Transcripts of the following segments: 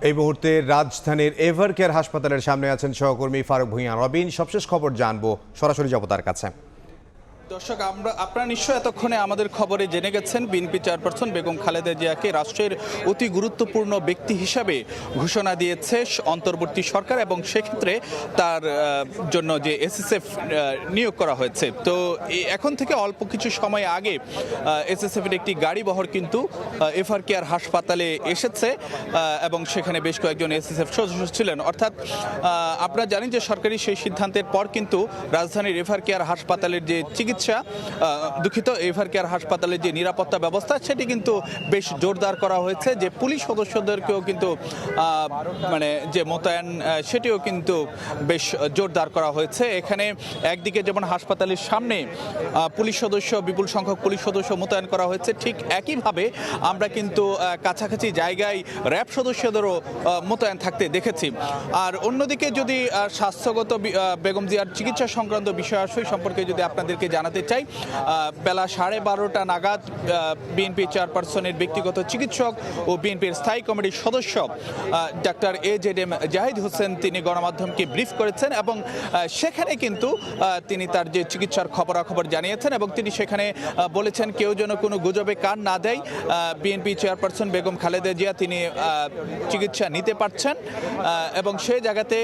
এই মুহূর্তে রাজধানীর এভার কেয়ার হাসপাতালের সামনে আছেন সহকর্মী ফারুক ভূঁইয়া। রবিন, সবশেষ খবর জানব। সরাসরি যাব তার কাছে। দর্শক, আমরা, আপনারা নিশ্চয়ই এতক্ষণে আমাদের খবরে জেনে গেছেন, বিএনপি চেয়ারপারসন বেগম খালেদা জিয়াকে রাষ্ট্রের অতি গুরুত্বপূর্ণ ব্যক্তি হিসাবে ঘোষণা দিয়েছে অন্তর্বর্তী সরকার এবং সেক্ষেত্রে তার জন্য যে এসএসএফ নিয়োগ করা হয়েছে। তো এখন থেকে অল্প কিছু সময় আগে এসএসএফের একটি গাড়ি বহর কিন্তু এফআর কেয়ার হাসপাতালে এসেছে এবং সেখানে বেশ কয়েকজন এসএসএফ সদস্য ছিলেন। অর্থাৎ আপনারা জানেন যে সরকারি সেই সিদ্ধান্তের পর কিন্তু রাজধানীর এফআর কেয়ার হাসপাতালের যে চিকিৎসা আহ, দুঃখিত এফআর কেয়ার হাসপাতালের যে নিরাপত্তা ব্যবস্থা সেটি কিন্তু বেশ জোরদার করা হয়েছে। যে পুলিশ সদস্যদেরকেও কিন্তু মানে যে মোতায়েন সেটিও কিন্তু বেশ জোরদার করা হয়েছে। এখানে একদিকে যেমন হাসপাতালের সামনে পুলিশ সদস্য বিপুল সংখ্যক পুলিশ সদস্য মোতায়েন করা হয়েছে ঠিক একইভাবে আমরা কিন্তু কাছাকাছি জায়গায় র্যাব সদস্যদেরও মোতায়েন থাকতে দেখেছি। আর অন্যদিকে যদি স্বাস্থ্যগত বেগম জিয়ার চিকিৎসা সংক্রান্ত বিষয়াশয় সম্পর্কে যদি আপনাদেরকে জানাতে চাই। বেলা সাড়ে বারোটা নাগাদ বিএনপি চেয়ারপারসনের ব্যক্তিগত চিকিৎসক ও বিএনপির স্থায়ী কমিটির সদস্য doctor A Z M Zahid Hossain তিনি গণমাধ্যমকে ব্রিফ করেছেন এবং সেখানে কিন্তু তিনি তার যে চিকিৎসার খবরাখবর জানিয়েছেন এবং তিনি সেখানে বলেছেন কেউ যেন কোনো গুজবে কান না দেয়। বিএনপি চেয়ারপারসন বেগম খালেদা জিয়া তিনি চিকিৎসা নিতে পারছেন এবং সেই জায়গাতে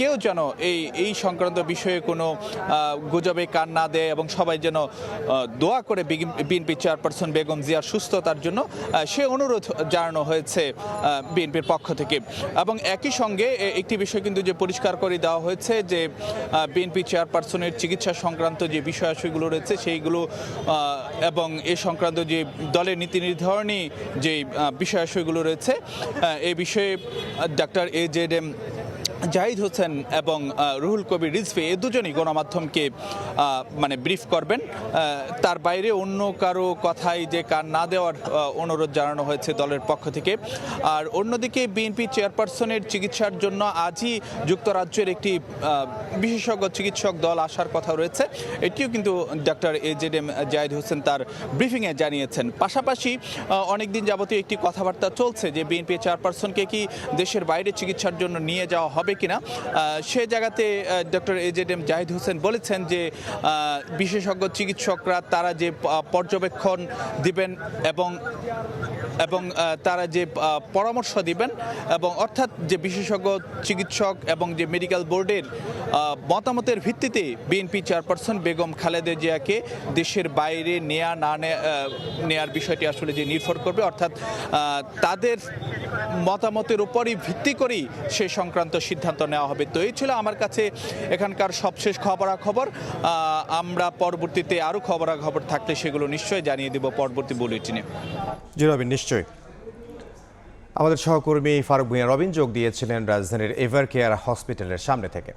কেউ যেন এই এই সংক্রান্ত বিষয়ে কোনো গুজবে কান না দেয় এবং সবাই যেন দোয়া করে বিএনপি চেয়ারপারসন বেগম জিয়ার সুস্থতার জন্য সে অনুরোধ জানানো হয়েছে বিএনপির পক্ষ থেকে। এবং একই সঙ্গে একটি বিষয় কিন্তু যে পরিষ্কার করে দেওয়া হয়েছে যে বিএনপি চেয়ারপারসনের চিকিৎসা সংক্রান্ত যে বিষয়াশয়গুলো রয়েছে, সেইগুলো এবং এ সংক্রান্ত যে দলের নীতি নির্ধারণী যে বিষয়াশয়গুলো রয়েছে এ বিষয়ে doctor A Z M Zahid Hossain এবং রুহুল কবির রিজভি এ দুজনই গণমাধ্যমকে মানে ব্রিফ করবেন। তার বাইরে অন্য কারও কথাই যে কান না দেওয়ার অনুরোধ জানানো হয়েছে দলের পক্ষ থেকে। আর অন্যদিকে বিএনপি চেয়ারপারসনের চিকিৎসার জন্য আজই যুক্তরাজ্যের একটি বিশেষজ্ঞ চিকিৎসক দল আসার কথা রয়েছে। এটিও কিন্তু doctor A Z M Zahid Hossain তার ব্রিফিংয়ে জানিয়েছেন। পাশাপাশি অনেক দিন যাবতীয় একটি কথাবার্তা চলছে যে বিএনপি চেয়ারপারসনকে কি দেশের বাইরে চিকিৎসার জন্য নিয়ে যাওয়া হবে কিনা। সে জায়গাতে doctor A Z M Zahid Hossain বলেছেন যে বিশেষজ্ঞ চিকিৎসকরা তারা যে পর্যবেক্ষণ দিবেন এবং এবং তারা যে পরামর্শ দিবেন এবং অর্থাৎ যে বিশেষজ্ঞ চিকিৎসক এবং যে মেডিকেল বোর্ডের মতামতের ভিত্তিতে বিএনপি চেয়ারপারসন বেগম খালেদা জিয়াকে দেশের বাইরে নেয়া, না নেয়া- নেয়ার বিষয়টি আসলে যে নির্ভর করবে, অর্থাৎ তাদের মতামতের উপরই ভিত্তি করেই সে সংক্রান্ত সিদ্ধান্ত নেওয়া হবে। তো এই ছিল আমার কাছে এখানকার সবশেষ খবরাখবর। খবর আমরা পরবর্তীতে আরও খবরাখবর থাকলে সেগুলো নিশ্চয়ই জানিয়ে দেব পরবর্তী বুলেটিনে। জি রবিন, নিশ্চয়ই। আমাদের সহকর্মী ফারুক ভূঁইয়া রবিন যোগ দিয়েছিলেন রাজধানীর এভার কেয়ার হসপিটালের সামনে থেকে।